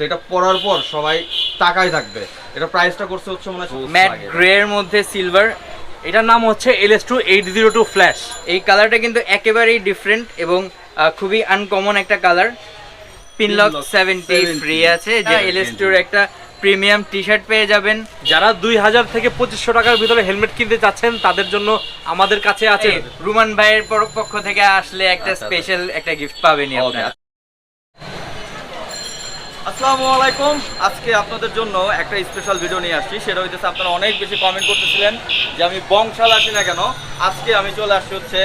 তো এটা পরার পর সবাই টাকায় থাকবে। এটা প্রাইসটা করছে হচ্ছে মনে হয় ম্যাট গ্রে এর মধ্যে সিলভার এটার নাম হচ্ছে L S two eight zero two flash এই কালারটা কিন্তু একেবারেই ডিফারেন্ট এবং খুবই আনকমন একটা কালার পিনলক সেভেন্টি 70 ফ্রি আছে যে এল এস টুর একটা প্রিমিয়াম টি শার্ট পেয়ে যাবেন। যারা দুই হাজার থেকে পঁচিশশো টাকার ভিতরে হেলমেট কিনতে চাচ্ছেন তাদের জন্য আমাদের কাছে আছে রুমান ভাইয়ের পক্ষ থেকে আসলে একটা আচ্ছা, স্পেশাল একটা গিফট Okay. আপনারা। আসসালামু আলাইকুম। আজকে আপনাদের জন্য একটা স্পেশাল ভিডিও নিয়ে আসছি। সেটা হইতেছে আপনারা অনেক বেশি কমেন্ট করতেছিলেন যে আমি বংশাল আসি না কেন? আজকে আমি চলে আসছি হচ্ছে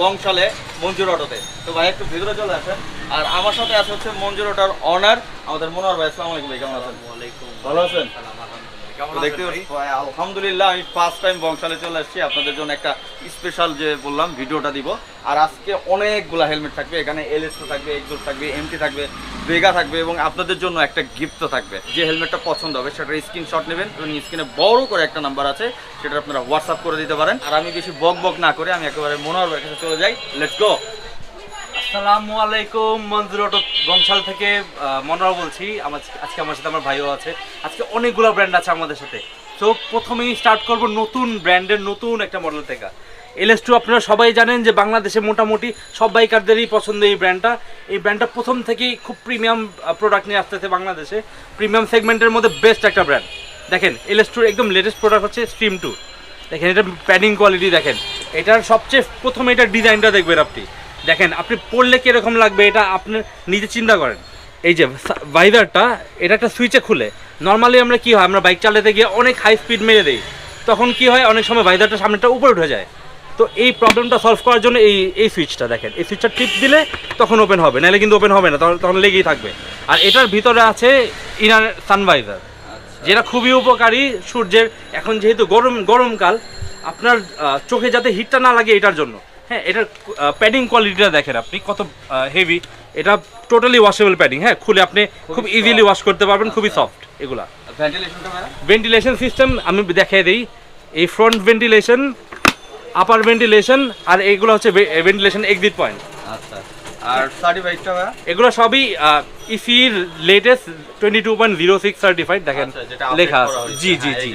বংশালে মঞ্জুর অটোতে। তো ভাই একটু ভিতরে চলে আসেন। আর আমার সাথে আছে হচ্ছে মঞ্জুর অটোর অনার আমাদের মনোহর ভাই। আসসালামু আলাইকুম ভাই কেমন আছেন? ভালো আছেন? দেখতে আলহামদুলিল্লাহ আমি ফার্স্ট টাইম বংশালে চলে আসছি। আপনাদের জন্য একটা স্পেশাল যে বললাম ভিডিওটা দিব। আর আজকে অনেকগুলা হেলমেট থাকবে। এখানে এলএসটো থাকবে এক্সোর থাকবে এমটি থাকবে বেগা থাকবে এবং আপনাদের জন্য একটা গিফটও থাকবে। যে হেলমেটটা পছন্দ হবে সেটার স্ক্রিনশট নেবেন এবং স্ক্রিনে বড় করে একটা নাম্বার আছে সেটা আপনারা হোয়াটসঅ্যাপ করে দিতে পারেন। আর আমি বেশি বক বক না করে আমি একেবারে মনোহর কাছে চলে যাই। লেটস গো আসসালামু আলাইকুম মঞ্জুর অটো বংশাল থেকে আহ, মনোহর বলছি। আমার আজকে আমার সাথে আমার ভাইও আছে। আজকে অনেকগুলো ব্র্যান্ড আছে আমাদের সাথে। তো প্রথমেই স্টার্ট করব নতুন ব্র্যান্ডের নতুন একটা মডেল থেকে। এল এস টু আপনারা সবাই জানেন যে বাংলাদেশে মোটামুটি সব বাইকারদেরই পছন্দ এই ব্র্যান্ডটা এই ব্র্যান্ডটা প্রথম থেকেই খুব প্রিমিয়াম প্রোডাক্ট নিয়ে আসতেছে বাংলাদেশে। প্রিমিয়াম সেগমেন্টের মধ্যে বেস্ট একটা ব্র্যান্ড দেখেন এল এস টুর একদম লেটেস্ট প্রোডাক্ট হচ্ছে স্ট্রিম টু দেখেন এটা প্যাডিং কোয়ালিটি দেখেন। এটার সবচেয়ে প্রথমে এটার ডিজাইনটা দেখবেন আপনি। দেখেন আপনি পড়লে কীরকম লাগবে এটা আপনি নিজে চিন্তা করেন। এই যে ভাইজারটা এটা একটা সুইচে খুলে। নর্মালি আমরা কি হয় আমরা বাইক চালাতে গিয়ে অনেক হাই স্পিড মেরে দিই। তখন কি হয় অনেক সময় ভাইজারটা সামনেটা উপরে উঠে যায়। তো এই প্রবলেমটা সলভ করার জন্য এই এই সুইচটা দেখেন এই সুইচটা টিপ দিলে তখন ওপেন হবে নাহলে কিন্তু ওপেন হবে না তখন তখন লেগেই থাকবে। আর এটার ভিতরে আছে ইনার সানভাইজার যেটা খুবই উপকারী সূর্যের এখন যেহেতু গরম গরমকাল আপনার চোখে যাতে হিটটা না লাগে এটার জন্য। হ্যাঁ এটার প্যাডিং কোয়ালিটিটা দেখেন আপনি কত হেভি এটা টোটালি ওয়াশেবল প্যাডিং হ্যাঁ খুলে আপনি খুব ইজিলি ওয়াশ করতে পারবেন খুবই সফট এগুলা। ভেন্টিলেশন সিস্টেম আমি দেখিয়ে দিই এই ফ্রন্ট ভেন্টিলেশন আপার ভেন্টিলেশন আর এইগুলো হচ্ছে ভেন্টিলেশন এক্সিট পয়েন্ট আচ্ছা আর সার্টিফাইডটা এগুলো সবই ইসির latest twenty two point zero six certified দেখেন আচ্ছা, লেখা আছে। জি জি হ্যাঁ, জি।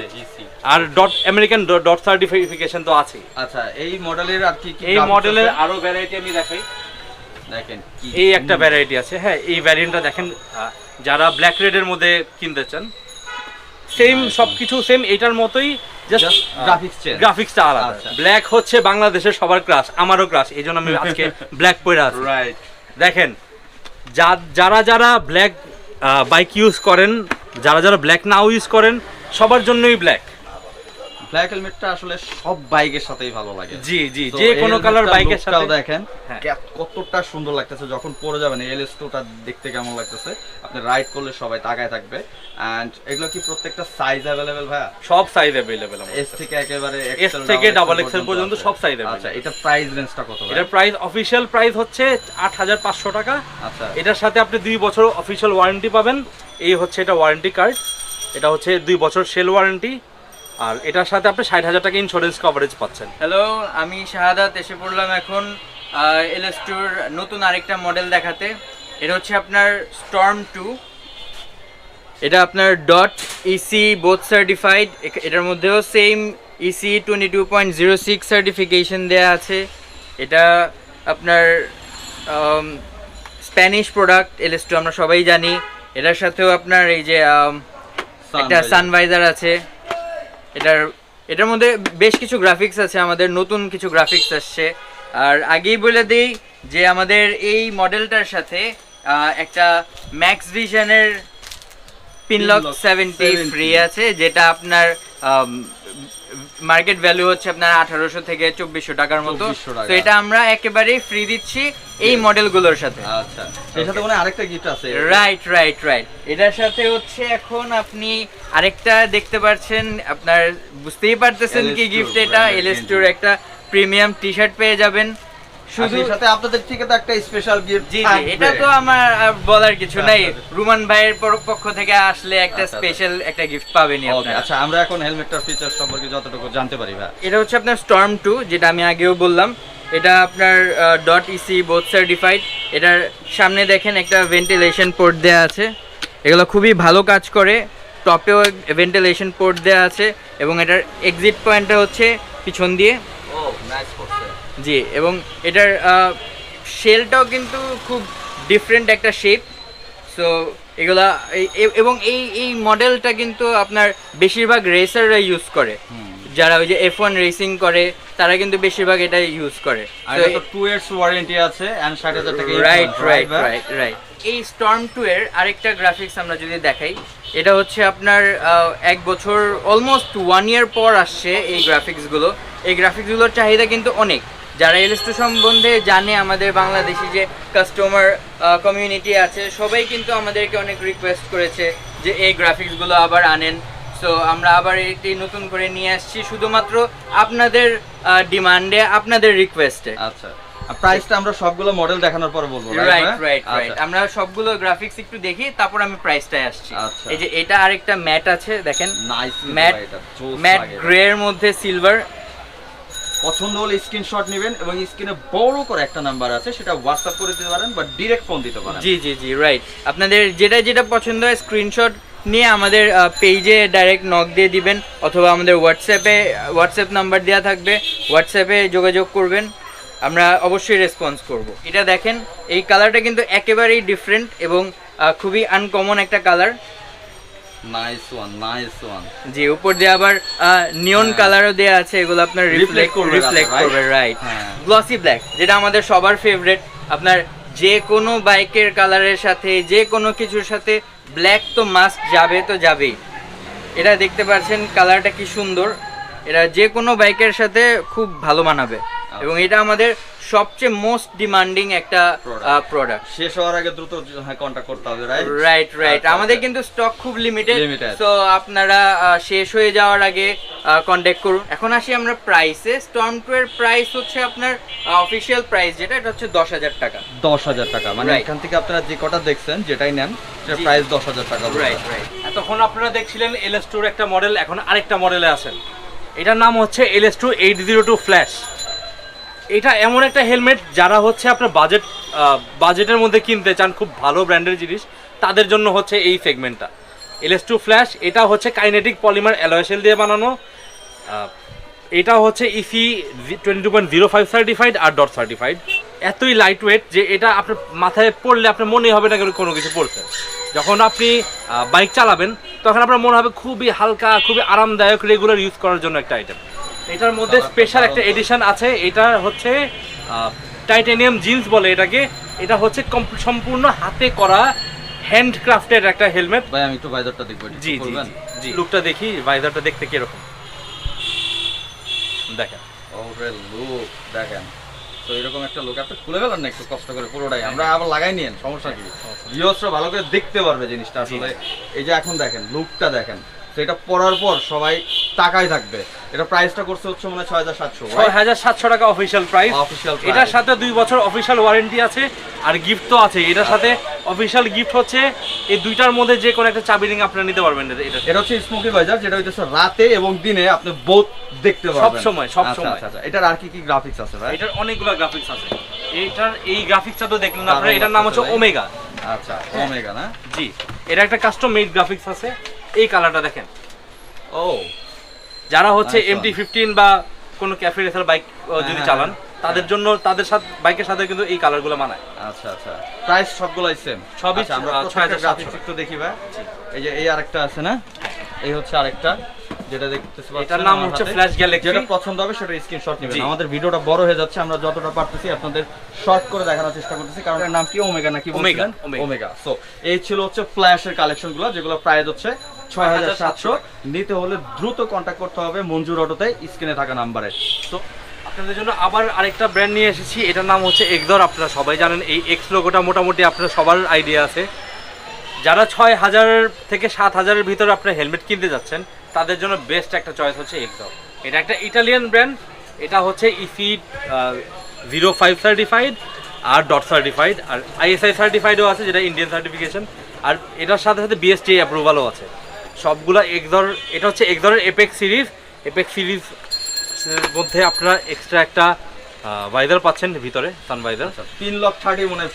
আর ডট আমেরিকান ডট সার্টিফিকেশন তো আছেই। আচ্ছা এই মডেলের আর কি এই মডেলের আরও ভ্যারাইটি আমি দেখাই। দেখেন কি এই একটা ভ্যারাইটি আছে হ্যাঁ এই ভ্যারিয়েন্টটা দেখেন যারা ব্ল্যাক রেডের মধ্যে কিনতে চান সেম সবকিছু সেম এটার মতোই জাস্ট গ্রাফিক্সটা আলাদা। আচ্ছা। ব্ল্যাক হচ্ছে বাংলাদেশের সবার ক্রাশ আমারও ক্রাশ এই জন্য আমি আজকে ব্ল্যাক পরে আছি। রাইট দেখেন যারা যারা ব্ল্যাক বাইক ইউজ করেন যারা যারা ব্ল্যাক নাও ইউজ করেন সবার জন্যই ব্ল্যাক ব্ল্যাক হেলমেটটা আসলে সব বাইকের সাথেই ভালো লাগে। জি জি যে কোনো কালার বাইকের সাথে দেখেন হ্যাঁ। কতটা সুন্দর লাগতেছে যখন পরে যাবেন এলএস টুটা দেখতে কেমন লাগতেছে। আপনি রাইড করলে সবাই তাকায় থাকবে। এন্ড এগুলো কি প্রত্যেকটা সাইজ অ্যাভেলেবেল ভাইয়া? সব সাইজ অ্যাভেলেবেল এস থেকে একেবারে S থেকে double XL পর্যন্ত সব available। আচ্ছা এটা প্রাইস রেঞ্জটা কত এটার প্রাইস অফিসিয়াল প্রাইস হচ্ছে আট হাজার পাঁচশো টাকা। আচ্ছা। এটার সাথে আপনি দুই বছর অফিসিয়াল ওয়ারেন্টি পাবেন। এই হচ্ছে এটা ওয়ারেন্টি কার্ড এটা হচ্ছে দুই বছর সেল ওয়ারেন্টি আর এটার সাথে আপনি ষাট হাজার টাকা ইন্স্যুরেন্স কভারেজ পাচ্ছেন। হ্যালো আমি শাহাদাত এসে পড়লাম এখন এলএস টুর নতুন আরেকটা মডেল দেখাতে। এটা হচ্ছে আপনার স্টর্ম টু এটা আপনার ডট ইসি বোথ সার্টিফাইড এটার মধ্যেও same EC twenty two point zero six certification দেওয়া আছে। এটা আপনার স্প্যানিশ প্রোডাক্ট এলএস টু আমরা সবাই জানি। এটার সাথেও আপনার এই যে একটা সানভাইজার আছে। এটার এটার মধ্যে বেশ কিছু গ্রাফিক্স আছে আমাদের নতুন কিছু গ্রাফিক্স আসছে। আর আগেই বলে দিই যে আমাদের এই মডেলটার সাথে একটা ম্যাক্স ভিশনের পিনলক সেভেন্টি ফ্রি আছে যেটা আপনার মার্কেট ভ্যালু হচ্ছে আপনার আঠারোশো থেকে চব্বিশশো টাকার মতো। তো এটা আমরা একেবারে ফ্রি দিচ্ছি এই মডেলগুলোর সাথে। আচ্ছা। এর সাথে মনে আরেকটা গিফট আছে। রাইট রাইট রাইট এটার সাথে হচ্ছে এখন আপনি আরেকটা দেখতে পাচ্ছেন। আপনার বুঝতেই পারতেছেন কি গিফট এটা। এলএস টুর একটা প্রিমিয়াম টি শার্ট পেয়ে যাবেন। শুধু শুধু সাথে আপনাদের থেকে তো একটা স্পেশাল গিফট জি জি এটা তো আমার বলার কিছু নাই। রুমান ভাইয়ের পক্ষ থেকে আসলে একটা আচ্ছা, স্পেশাল একটা গিফট পাবেনই আপনারা। আচ্ছা আমরা এখন হেলমেটটার ফিচার সম্পর্কে যতটুকু জানতে পারি ভাই। এটা হচ্ছে আপনার স্টর্ম টু যেটা আমি আগেও বললাম। এটা আপনার ডট ইসি বোথ সার্টিফাইড এটার সামনে দেখেন একটা ভেন্টিলেশন পোর্ট দেওয়া আছে। এগুলো খুবই ভালো কাজ করে। টপেও ভেন্টিলেশন পোর্ট দেওয়া আছে। এবং এটার এক্সিট পয়েন্টটা হচ্ছে পিছন দিয়ে। জি এবং এটার শেলটাও কিন্তু খুব ডিফারেন্ট একটা শেপ সো এগুলা এবং এই এই মডেলটা কিন্তু আপনার বেশিরভাগ রেসাররা ইউজ করে। যারা ওই যে এফ ওয়ান রেসিং করে তারা কিন্তু বেশিরভাগ এটা ইউজ করে। আর এটা 2 ইয়ার্স ওয়ারেন্টি আছে এন্ড 60000 টাকা রাইট রাইট রাইট রাইট এই স্টর্ম টু এর আরেকটা গ্রাফিক্স আমরা যদি দেখাই এটা হচ্ছে আপনার এক বছর অলমোস্ট ওয়ান ইয়ার পর আসছে এই গ্রাফিক্সগুলো এই গ্রাফিক্সগুলোর চাহিদা কিন্তু অনেক। যারা এলএসটু সম্বন্ধে জানে আমাদের বাংলাদেশি যে কাস্টমার কমিউনিটি আছে সবাই কিন্তু আমাদেরকে অনেক রিকোয়েস্ট করেছে যে এই গ্রাফিক্সগুলো আবার আনেন। সো আমরা আবার এটি নতুন করে নিয়ে আসছি শুধুমাত্র আপনাদের ডিমান্ডে আপনাদের রিকোয়েস্টে আচ্ছা। প্রাইসটা আমরা সবগুলো মডেল দেখানোর পর বলব রাইট রাইট রাইট আমরা সবগুলো গ্রাফিক্স একটু দেখি তারপর আমি প্রাইসটায় আসছি। আচ্ছা। এই যে এটা আরেকটা ম্যাট আছে দেখেন। নাইস ম্যাট ম্যাট গ্রে এর মধ্যে সিলভার পছন্দ হলে স্ক্রিনশট নেবেন এবং স্ক্রিনে বড় করে একটা নাম্বার আছে, সেটা হোয়াটসঅ্যাপ করে দিতে পারেন বা ডিরেক্ট ফোন দিতে পারেন। জি জি জি রাইট আপনাদের যেটা যেটা পছন্দ হয় স্ক্রিনশট নিয়ে আমাদের পেজে ডাইরেক্ট নক দিয়ে দিবেন, অথবা আমাদের হোয়াটসঅ্যাপে হোয়াটসঅ্যাপ নাম্বার দেওয়া থাকবে হোয়াটসঅ্যাপে যোগাযোগ করবেন, আমরা অবশ্যই রেসপন্স করব। এটা দেখেন, এই কালারটা কিন্তু একেবারেই ডিফারেন্ট এবং খুবই আনকমন একটা colour nice one nice one জি উপর দিয়ে আবার নিয়ন হ্যাঁ। কালারও দেয়া আছে এগুলো আপনার রিফ্লেক্ট করবে রিফ্লেক্ট করবে রাইট হ্যাঁ। গ্লসি ব্ল্যাক যেটা আমাদের সবার ফেভারিট আপনার যে কোনো বাইকের কালারের সাথে যে কোনো কিছুর সাথে ব্ল্যাক তো মাস্ট যাবে তো যাবেই। এটা দেখতে পাচ্ছেন কালারটা কি সুন্দর। এটা যে কোনো বাইকের সাথে খুব ভালো মানাবে। এবং এটা আমাদের সবচেয়ে মোস্ট ডিমান্ডিং একটা প্রোডাক্ট শেষ হওয়ার আগে দ্রুত হ্যাঁ কন্টাক্ট করতে হবে রাইট রাইট রাইট আমাদের আচ্ছা। কিন্তু স্টক খুব লিমিটেড. তো আপনারা শেষ হয়ে যাওয়ার আগে কন্ট্যাক্ট করুন। এখন আসি আমরা প্রাইসে স্টর্ম টু এর প্রাইস হচ্ছে আপনার অফিসিয়াল প্রাইস যেটা এটা হচ্ছে দশ হাজার টাকা। দশ হাজার টাকা। মানে এখান থেকে আপনারা যে কটা দেখছেন যেটাই নেন সেটা প্রাইস দশ হাজার টাকা রাইট রাইট এতক্ষণ আপনারা দেখছিলেন এলএস টুর একটা মডেল এখন আরেকটা মডেলে আছেন। এটার নাম হচ্ছে LS two eight zero two flash এটা এমন একটা হেলমেট যারা হচ্ছে আপনার বাজেট বাজেটের মধ্যে কিনতে চান খুব ভালো ব্র্যান্ডের জিনিস, তাদের জন্য হচ্ছে এই সেগমেন্টটা এলএস টু ফ্ল্যাশ এটা হচ্ছে কাইনেটিক পলিমার অ্যালয়েসেল দিয়ে বানানো। এটা হচ্ছে EC twenty two point zero five certified আর ডট সার্টিফাইড এতই লাইট ওয়েট যে এটা আপনার মাথায় পড়লে আপনার মনে হবে না কোনো- কোনো কিছু পড়ছে যখন আপনি বাইক চালাবেন, তখন আপনার মনে হবে খুবই হালকা, খুবই আরামদায়ক রেগুলার ইউজ করার জন্য একটা আইটেম এটার মধ্যে স্পেশাল একটা এডিশন আছে। এটা হচ্ছে টাইটেনিয়াম জিন্স বলে এটাকে। এটা হচ্ছে সম্পূর্ণ হাতে করা হ্যান্ড ক্রাফটেড একটা হেলমেট ভাই আমি একটু ভাইজারটা দেখব জি জি লুকটা দেখি ভাইজারটা দেখতে কীরকম? দেখেন। ওরে লুক দেখেন। তো এরকম একটা লোক আপনি খুলে ফেলেন না একটু কষ্ট করে পুরোটাই। আমরা আবার লাগাই নিয়েন সমস্যা কি? ভিউয়ার্সরা ভালো করে দেখতে পারবে জিনিসটা আসলে। এই যে এখন দেখেন লুকটা দেখেন। তো এটা পরার পর সবাই টাকাই থাকবে। এটা প্রাইসটা করছে হচ্ছে মনে ছয় হাজার সাতশো ছয় হাজার সাতশো টাকা অফিসিয়াল প্রাইস অফিসিয়াল এটার সাথে দুই বছর অফিসিয়াল ওয়ারেন্টি আছে আর গিফট তো আছে। এটার সাথে অফিসিয়াল গিফট হচ্ছে এই দুইটার মধ্যে যে কোনো একটা চাবি রিং আপনারা নিতে পারবেন এটা। এটা হচ্ছে স্মোকি বাজার যেটা হইতেছে রাতে এবং দিনে আপনি বোথ দেখতে পারবেন। সময়, সব আচ্ছা, সময়। আচ্ছা, আচ্ছা। এটার আর কি কি গ্রাফিক্স আছে ভাই এটার অনেকগুলো গ্রাফিক্স আছে। এটার এই গ্রাফিক্সটা তো দেখলেন আপনারা এটার নাম হচ্ছে ওমেগা আচ্ছা ওমেগা না? জি। এটা একটা কাস্টম মেড গ্রাফিক্স আছে। এই কালারটা দেখেন। ও। যারা হচ্ছে. এমটি ফিফটিন বা কোনো ক্যাফে রেসার বাইক যদি হ্যাঁ, চালান হ্যাঁ। তাদের জন্য তাদের সাথে বাইকের সাথে কিন্তু এই কালারগুলো মানায়। আচ্ছা আচ্ছা। প্রাইস সবগুলাই সেম সবই, আচ্ছা, আমরা আহ, প্রত্যেকটা 6700 একটু দেখি ভাই। এই যে এই আরেকটা আছে না? এই হচ্ছে আরেকটা যেটা দেখতেছি এটার নাম হচ্ছে। Flash Galaxy। যেটা পছন্দ হবে সেটা স্ক্রিনশট নেবেন। আমাদের ভিডিওটা বড় হয়ে যাচ্ছে আমরা যতটা পারতেছি আপনাদের শর্ট করে দেখানোর চেষ্টা করতেছি কারণ এর নাম কি? ওমেগা নাকি ওমেগা ওমেগা সো এই ছিল হচ্ছে ফ্ল্যাশের কালেকশনগুলো যেগুলো প্রাইস হচ্ছে ছয় হাজার সাতশো। নিতে হলে দ্রুত কন্ট্যাক্ট করতে হবে মঞ্জুর অটোতে, স্ক্রিনে থাকা নাম্বারে। তো আপনাদের জন্য আবার আরেকটা ব্র্যান্ড নিয়ে এসেছি, এটার নাম হচ্ছে এক্সর আপনারা সবাই জানেন, এই এক্স লোগোটা মোটামুটি আপনার সবার আইডিয়া আছে। যারা ছয় হাজার থেকে সাত হাজারের ভিতরে আপনার হেলমেট কিনতে যাচ্ছেন, তাদের জন্য বেস্ট একটা চয়েস হচ্ছে এক্সর এটা একটা ইটালিয়ান ব্র্যান্ড এটা হচ্ছে ইসি জিরো ফাইভ সার্টিফাইড আর ডট সার্টিফাইড আর আইএসআই সার্টিফাইডও আছে, যেটা ইন্ডিয়ান সার্টিফিকেশন আর এটার সাথে সাথে বিএসটি অ্যাপ্রুভালও আছে। সবগুলা এক্সর এটা হচ্ছে এক ধরনের এপেক্স সিরিজ এপেক্স সিরিজ মধ্যে আপনারা এক্সট্রা একটা পাচ্ছেন ভিতরে সান ভাইদার তিন লক্ষ থার্টি মনে হয়?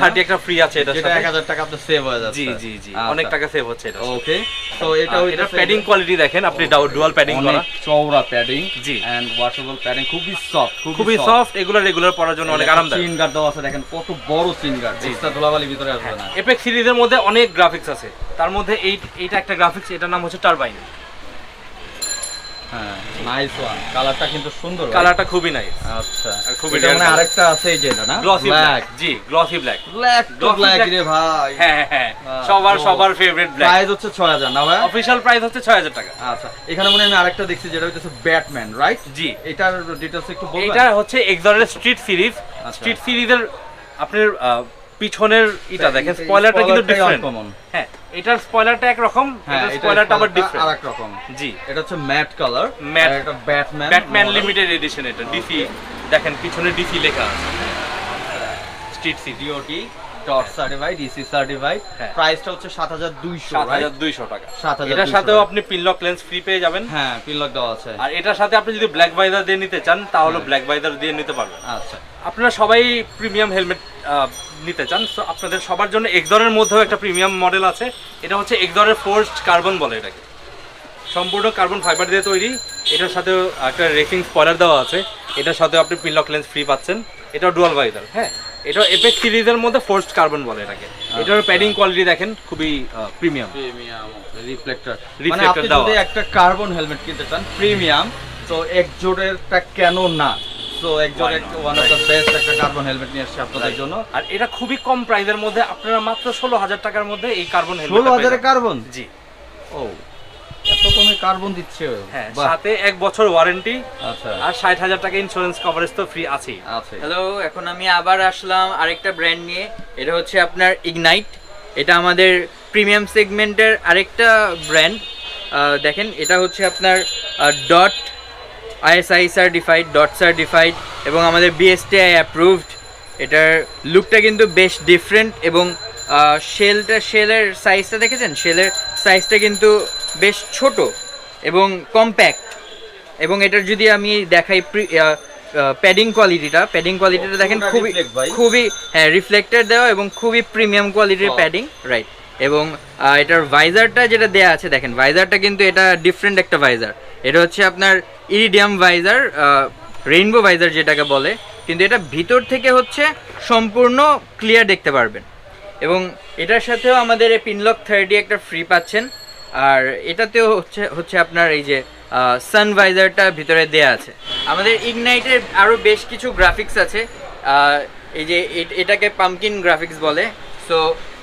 থার্টি একটা ফ্রি আছে এটা যেটা এক হাজার টাকা আপনার সেভ হয়ে যাচ্ছে। জি জি জি আচ্ছা। অনেক টাকা সেভ হচ্ছে এটা ওকে তো এটা এটার প্যাডিং কোয়ালিটি দেখেন আপনি ডুয়াল প্যাডিং করা। চওড়া প্যাডিং জি। এন্ড ওয়াশেবল প্যাডিং খুবই সফট খুবই সফট এগুলো রেগুলার পরার জন্য অনেক আরামদায়ক। চিন গার্ড দেওয়া আছে দেখেন কত বড় চিন গার্ড জি, ধুলাবালি ভিতরে আসবে না। এপেক্স সিরিজের মধ্যে অনেক গ্রাফিক্স আছে। তার মধ্যে এই এইটা একটা গ্রাফিক্স এটার নাম হচ্ছে টারবাইন হ্যাঁ নাইস ওয়ান কালারটা কিন্তু সুন্দর কালারটা খুবই নাইস আচ্ছা। আর খুবই মানে আরেকটা আছে এই যে এটা না? গ্লসি ব্ল্যাক ব্ল্যাক জি গ্লসি ব্ল্যাক ব্ল্যাক তো ব্ল্যাক রে ভাই। হ্যাঁ হ্যাঁ হ্যাঁ। সবার সবার ফেভারিট ব্ল্যাক প্রাইস হচ্ছে 6000 না ভাই? অফিশিয়াল প্রাইস হচ্ছে 6000 টাকা। আচ্ছা এখানে মনে আমি আরেকটা দেখছি যেটা হচ্ছে ব্যাটম্যান রাইট জি। এটার ডিটেইলস একটু বলবেন? এটা হচ্ছে এক্সরের স্ট্রিট সিরিজ আচ্ছা। স্ট্রিট সিরিজের আপনার পিছনের এটা দেখেন স্পয়লারটা কিন্তু ডিফারেন্ট হ্যাঁ এটার স্পয়লারটা একরকম হ্যাঁ এটার এটা স্পয়লারটা আবার ডিফারেন্ট আরেক রকম জি। এটা হচ্ছে ম্যাট কালার ম্যাট এটা ব্যাটম্যান ব্যাটম্যান লিমিটেড এডিশন এটা ডিসি দেখেন পিছনে ডিসি লেখা আছে। Street city DOT dot certified DC certified. প্রাইসটা হচ্ছে 7200 সাত রাইট হাজার দুইশো টাকা। 7200 এটার সাথেও আপনি পিনলক লেন্স ফ্রি পেয়ে যাবেন। হ্যাঁ দেওয়া আছে। আর এটার সাথে আপনি যদি ব্ল্যাক দিয়ে নিতে চান তাহলে ব্ল্যাক দিয়ে নিতে পারবেন। আচ্ছা। আপনারা সবাই প্রিমিয়াম হেলমেট নিতে চান। সো আপনাদের সবার জন্য এক্সরের মধ্যেও একটা প্রিমিয়াম মডেল আছে। এটা হচ্ছে এক্সরের ফোর্সড কার্বন বলে এটাকে। সম্পূর্ণ কার্বন ফাইবার দিয়ে তৈরি। এটার সাথে একটা রেসিং স্পয়লার দেওয়া আছে। এটার সাথে আপনি পিনলক লেন্স ফ্রি পাচ্ছেন। এটাও ডুয়াল বাইদার হ্যাঁ? এটা এপেক সিরিজের মধ্যে ফোর্সড কার্বন বলে এটাকে। এটার প্যাডিং কোয়ালিটি দেখেন খুবই প্রিমিয়াম প্রিমিয়াম রিফ্লেক্টর মানে আপনি যদি একটা কার্বন হেলমেট কিনতে চান প্রিমিয়াম তো একজোরেরটা কেন না? So Why one of the best একটা কার্বন হেলমেট নিয়ে আসছে আপনাদের জন্য। আর এটা খুবই কম প্রাইসের মধ্যে আপনারা মাত্র ষোলো হাজার টাকার মধ্যে এই কার্বন হেলমেট ষোলো হাজারে কার্বন জি। ও। এত কমে কার্বন দিচ্ছে। হ্যাঁ সাথে এক বছর ওয়ারেন্টি আচ্ছা। আর ষাট হাজার টাকা ইন্স্যুরেন্স কভারেজ তো ফ্রি আছে। হ্যালো এখন আমি আবার আসলাম আরেকটা ব্র্যান্ড নিয়ে। এটা হচ্ছে আপনার ইগনাইট এটা আমাদের প্রিমিয়াম সেগমেন্টের আরেকটা ব্র্যান্ড দেখেন এটা হচ্ছে আপনার DOT ISI certified DOT certified এবং আমাদের বিএসটিআই অ্যাপ্রুভড এটার লুকটা কিন্তু বেশ ডিফারেন্ট এবং শেলটা শেলের সাইজটা দেখেছেন? শেলের সাইজটা কিন্তু বেশ ছোট এবং কম্প্যাক্ট এবং এটার যদি আমি দেখাই প্যাডিং কোয়ালিটিটা প্যাডিং কোয়ালিটিটা দেখেন খুবই খুবই হ্যাঁ রিফ্লেক্টর দেওয়া এবং খুবই প্রিমিয়াম কোয়ালিটির প্যাডিং রাইট এবং এটার ভাইজারটা যেটা দেয়া আছে দেখেন ভাইজারটা কিন্তু এটা ডিফারেন্ট একটা ভাইজার এটা হচ্ছে আপনার ইরিডিয়াম ভাইজার রেইনবো ভাইজার যেটাকে বলে। কিন্তু এটা ভিতর থেকে হচ্ছে সম্পূর্ণ ক্লিয়ার দেখতে পারবেন। এবং এটার সাথেও আমাদের এই পিনলক থার্টি একটা ফ্রি পাচ্ছেন। আর এটাতেও হচ্ছে হচ্ছে আপনার এই যে সানভাইজারটা ভিতরে দেয়া আছে। আমাদের ইগনাইটের আরও বেশ কিছু গ্রাফিক্স আছে। এই যে এটাকে পামকিন গ্রাফিক্স বলে। সো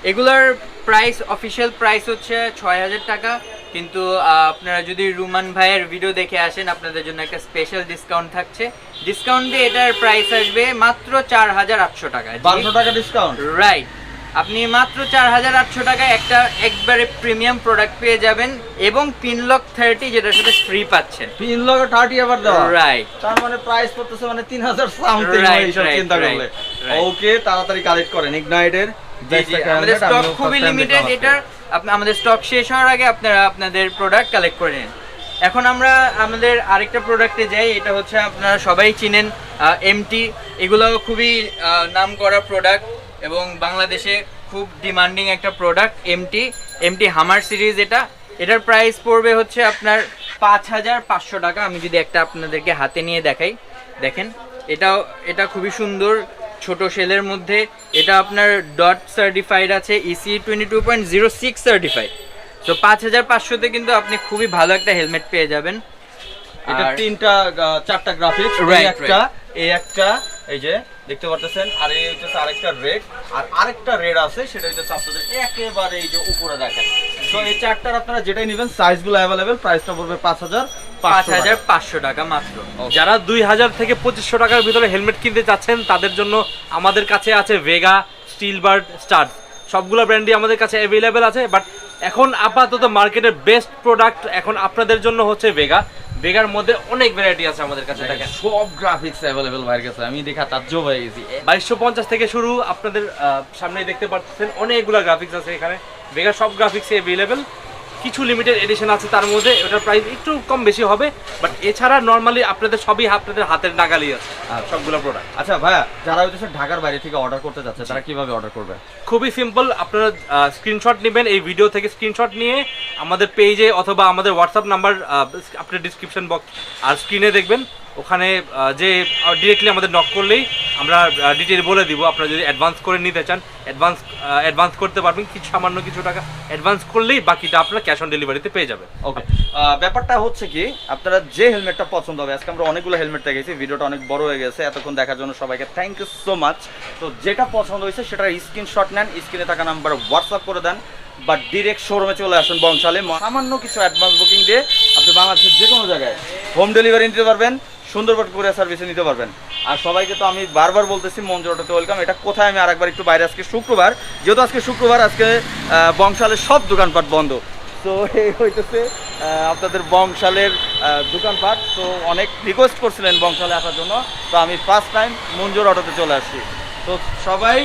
এগুলার প্রাইস অফিসিয়াল প্রাইস হচ্ছে ছয় হাজার টাকা। কিন্তু আপনারা যদি রুমান ভাইয়ের ভিডিও দেখে আসেন আপনাদের জন্য একটা স্পেশাল ডিসকাউন্ট থাকছে। ডিসকাউন্ট দিয়ে এটার প্রাইস আসবে মাত্র চার হাজার আটশো টাকা। বারোশো টাকা ডিসকাউন্ট রাইট আপনি মাত্র চার হাজার আটশো টাকায় একটা একবারে প্রিমিয়াম প্রোডাক্ট পেয়ে যাবেন এবং পিনলক থার্টি যেটার সাথে ফ্রি পাচ্ছেন। তিন লক্ষ থার্টি আবার দেওয়া। রাইট তার মানে প্রাইস পড়তেছে মানে তিন হাজার সামথিং চিন্তা করলে। ওকে তাড়াতাড়ি কালেক্ট করেন। ইগনাইটের আমাদের স্টক খুবই লিমিটেড আপনি আমাদের স্টক শেষ হওয়ার আগে আপনারা আপনাদের প্রোডাক্ট কালেক্ট করে নিন। এখন আমরা আমাদের আরেকটা প্রোডাক্টে যাই এটা হচ্ছে আপনারা সবাই চিনেন এমটি এগুলো খুবই নাম করা প্রোডাক্ট এবং বাংলাদেশে খুব ডিমান্ডিং একটা product MT MT hammer series এটা। এটার প্রাইস পড়বে হচ্ছে আপনার পাঁচ হাজার পাঁচশো টাকা। আমি যদি একটা আপনাদেরকে হাতে নিয়ে দেখাই দেখেন এটাও এটা খুবই সুন্দর ছোট সেলের মধ্যে। এটা আপনার ডট সার্টিফাইড আছে EC twenty two point zero six certified তো পাঁচ হাজার পাঁচশোতে কিন্তু আপনি খুবই ভালো একটা হেলমেট পেয়ে যাবেন। এটা তিনটা চারটা গ্রাফিক্স একটা এই একটা এই যে দেখতে পারতেছেন? আর এই হচ্ছে আরেকটা রেড আর আরেকটা রেড আছে সেটা হচ্ছে আপনাদের একেবারে এই যে উপরে দেখেন। তো এই চারটার আপনারা যেটাই নেবেন সাইজগুলো অ্যাভেলেবেল প্রাইসটা পড়বে পাঁচ হাজার পাঁচ হাজার পাঁচশো টাকা মাত্র। যারা দুই হাজার থেকে পঁচিশশো টাকার ভিতরে হেলমেট কিনতে চাচ্ছেন তাদের জন্য আমাদের কাছে আছে ভেগা স্টিল বার্ড স্টার সবগুলো ব্র্যান্ডই আমাদের কাছে অ্যাভেলেবেল আছে বাট এখন আপাতত মার্কেটের বেস্ট প্রোডাক্ট এখন আপনাদের জন্য হচ্ছে ভেগা ভেগার মধ্যে অনেক ভ্যারাইটি আছে আমাদের কাছে দেখেন সব গ্রাফিক্স অ্যাভেলেবেল ভাইয়ের কাছে আমি দেখা তাজ্জব হয়ে গেছি। বাইশশো পঞ্চাশ থেকে শুরু আপনাদের আহ, সামনেই দেখতে পাচ্ছেন অনেকগুলা গ্রাফিক্স আছে এখানে। বেগার সব গ্রাফিক্স অ্যাভেলেবেল কিছু লিমিটেড এডিশন আছে তার মধ্যে ওটার প্রাইস একটু কম বেশি হবে বাট এছাড়া নর্মালি আপনাদের সবই আপনাদের হাতের নাগালি আছে। সবগুলো প্রোডাক্ট আচ্ছা ভাইয়া যারা হচ্ছে ঢাকার বাইরে থেকে অর্ডার করতে যাচ্ছে তারা কীভাবে অর্ডার করবে খুবই সিম্পল আপনারা স্ক্রিনশট নেবেন এই ভিডিও থেকে স্ক্রিনশট নিয়ে আমাদের পেজে অথবা আমাদের হোয়াটসঅ্যাপ নাম্বার আপনার ডিসক্রিপশন বক্স আর স্ক্রিনে দেখবেন ওখানে যে ডিরেক্টলি আমাদের নক করলেই আমরা ডিটেল বলে দিব। আপনারা যদি অ্যাডভান্স করে নিতে চান অ্যাডভান্স অ্যাডভান্স করতে পারবেন। কিছু সামান্য কিছু টাকা অ্যাডভান্স করলেই বাকিটা আপনারা ক্যাশ অন ডেলিভারিতে পেয়ে যাবেন। ওকে ব্যাপারটা হচ্ছে কি, আপনারা যে হেলমেটটা পছন্দ হবে, আজকে আমরা অনেকগুলো হেলমেট দেখেছি ভিডিওটা অনেক বড় হয়ে গেছে, এতক্ষণ দেখার জন্য সবাইকে থ্যাংক ইউ সো মাচ তো যেটা পছন্দ হয়েছে, সেটার স্ক্রিনশট নেন স্ক্রিনে থাকা নাম্বার হোয়াটসঅ্যাপ করে দেন, বা ডিরেক্ট শোরুমে চলে আসুন বংশালে সামান্য কিছু অ্যাডভান্স বুকিং দিয়ে আপনি বাংলাদেশের যে কোনো জায়গায় হোম ডেলিভারি নিতে পারবেন। সুন্দরবন কুরিয়ার সার্ভিসে নিতে পারবেন। আর সবাইকে তো আমি বারবার বলতেছি মঞ্জুরাটাতে ওয়েলকাম এটা কোথায় আমি আরেকবার একটু বাইরে, আজকে শুক্রবার। যেহেতু আজকে শুক্রবার, আজকে বংশালের সব দোকানপাট বন্ধ। তো এই হইতেছে আপনাদের বংশালের দোকানপাট। তো অনেক রিকোয়েস্ট করছিলেন বংশালে আসার জন্য। তো আমি ফার্স্ট টাইম মঞ্জুর অটোতে চলে আসছি। তো সবাই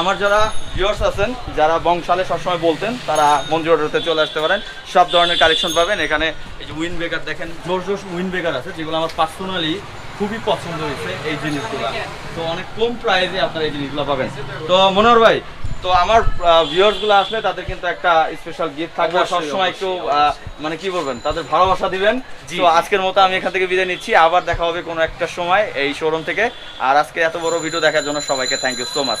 আমার যারা ভিউয়ার্স আছেন যারা বংশালে সবসময় বলতেন তারা মঞ্জুর অটোতে চলে আসতে পারেন। সব ধরনের কালেকশন পাবেন। এখানে এই যে উইন ব্রেকার দেখেন জোর জোর উইন ব্রেকার আছে যেগুলো আমার পার্সোনালি খুবই পছন্দ হয়েছে এই জিনিসগুলো। তো অনেক কম প্রাইসে আপনারা এই জিনিসগুলো পাবেন। তো মনোহর ভাই তো আমার ভিউয়ার্সগুলো আসলে তাদের কিন্তু একটা স্পেশাল গিফট থাকবে। সবসময় একটু মানে কি বলবেন তাদের ভালোবাসা দিবেন। তো আজকের মতো আমি এখান থেকে বিদায় নিচ্ছি। আবার দেখা হবে কোনো একটা সময় এই শোরুম থেকে। আর আজকে এত বড় ভিডিও দেখার জন্য সবাইকে থ্যাংক ইউ সো মাচ